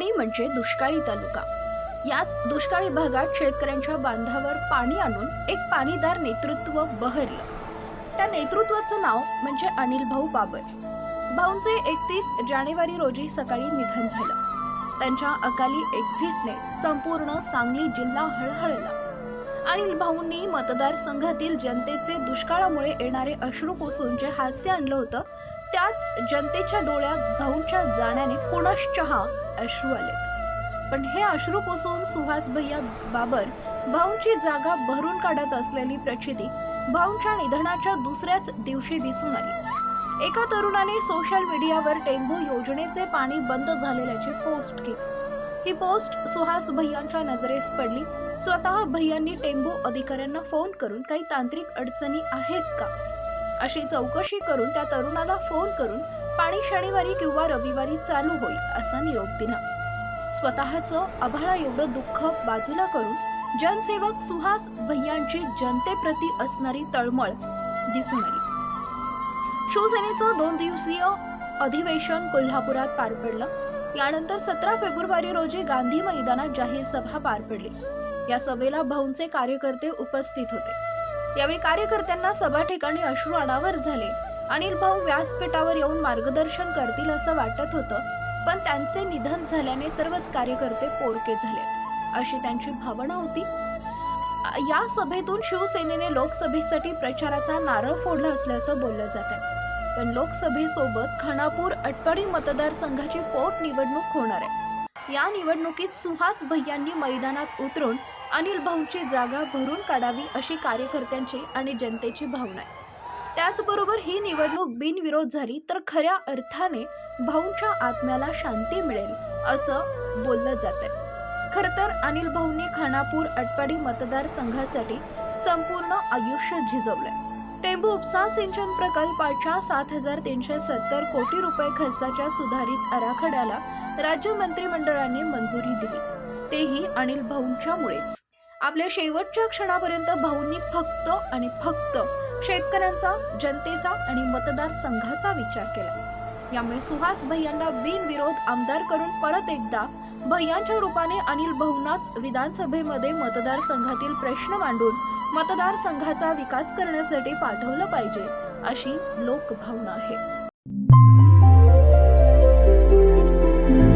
आटपाडी म्हणजे दुष्काळी तालुका. याच दुष्काळी भागात शेतकऱ्यांच्या बांधावर पाणी आणून एक पाणीदार नेतृत्व बहरलं. त्या नेतृत्वाचं नाव म्हणजे अनिल भाऊ बाबर. भाऊंचे एकतीस जानेवारी रोजी सकाळी निधन झालं. त्यांच्या अकाली एक्झिटने संपूर्ण सांगली जिल्हा हळहळला. अनिल भाऊंनी मतदारसंघातील जनतेचे दुष्काळामुळे येणारे अश्रू पुसून जे हास्य आणलं होतं त्याच जनतेच्या डोळ्यात भाऊंच्या जाण्याने पुनश्चहा अश्रू आले पण हे अश्रू कोसळून सुहास भैया बाबर भाऊंची जागा भरून काढत असलेली प्रचिती भाऊंच्या निधनाच्या दुसऱ्याच दिवशी दिसून आली. एका तरुणाने सोशल मीडियावर टेंबू योजनेचे पाणी बंद झालेल्याची पोस्ट केली. ही पोस्ट सुहास भैयांच्या नजरेस पडली. स्वतः भैयांनी टेंबू अधिकाऱ्यांना फोन करून काही तांत्रिक अडचणी आहेत का? अशी चौकशी करून त्या तरुणाला फोन करून पाणी शनिवारी किंवा रविवारी चालू होईल असा निरोप दिला. स्वतःचं आभाळा एवढं दुःख बाजूला करून जनसेवक सुहास भैयांची जनतेप्रती असणारी तळमळ दिसून आली. शिवसेनेचं दोन दिवसीय अधिवेशन कोल्हापुरात पार पडलं. यानंतर सतरा फेब्रुवारी रोजी गांधी मैदानात जाहीर सभा पार पडली. या सभेला भाऊंचे कार्यकर्ते उपस्थित होते. यावेळी कार्यकर्त्यांना सभा ठिकाणी अश्रू अनावर झाले. अनिल भाऊ व्यासपीठावर येऊन मार्गदर्शन करतील असं वाटत होतं पण त्यांचे निधन झाल्याने सर्वच कार्यकर्ते पोरके झाले. अशी त्यांची भावना होती. या सभेतून शिवसेनेने लोकसभेसाठी प्रचाराचा नारळ फोडला असल्याचं बोललं जात आहे पण लोकसभेसोबत खानापूर अटपाडी मतदारसंघाची पोटनिवडणूक होणार आहे. या निवडणुकीत सुहास भैयांनी मैदानात उतरून अनिल भाऊंची जागा भरून काढावी अशी कार्यकर्त्यांची आणि जनतेची भावना आहे. त्याचबरोबर ही निवडणूक बिनविरोध झाली तर खऱ्या अर्थाने भाऊंच्या आत्म्याला शांती मिळेल असं बोललं जात आहे खरं तर अनिल भाऊंनी खानापूर अटपाडी मतदारसंघासाठी संपूर्ण आयुष्य झिजवलंय. टेंबू उपसा सिंचन प्रकल्पाच्या सात हजार तीनशे सत्तर कोटी रुपये खर्चाच्या सुधारित आराखड्याला राज्य मंत्रिमंडळाने मंजुरी दिली. तेही अनिल भाऊंच्यामुळेच. आपल्या शेवटच्या क्षणापर्यंत भाऊंनी फक्त आणि फक्त शेतकऱ्यांचा जनतेचा आणि मतदारसंघाचा विचार केला. यामुळे सुहास भैयांना बिनविरोध आमदार करून परत एकदा भैयांच्या रूपाने अनिल भाऊंनाच विधानसभेमध्ये मतदारसंघातील प्रश्न मांडून मतदारसंघाचा विकास करण्यासाठी पाठवलं पाहिजे अशी लोकभावना आहे.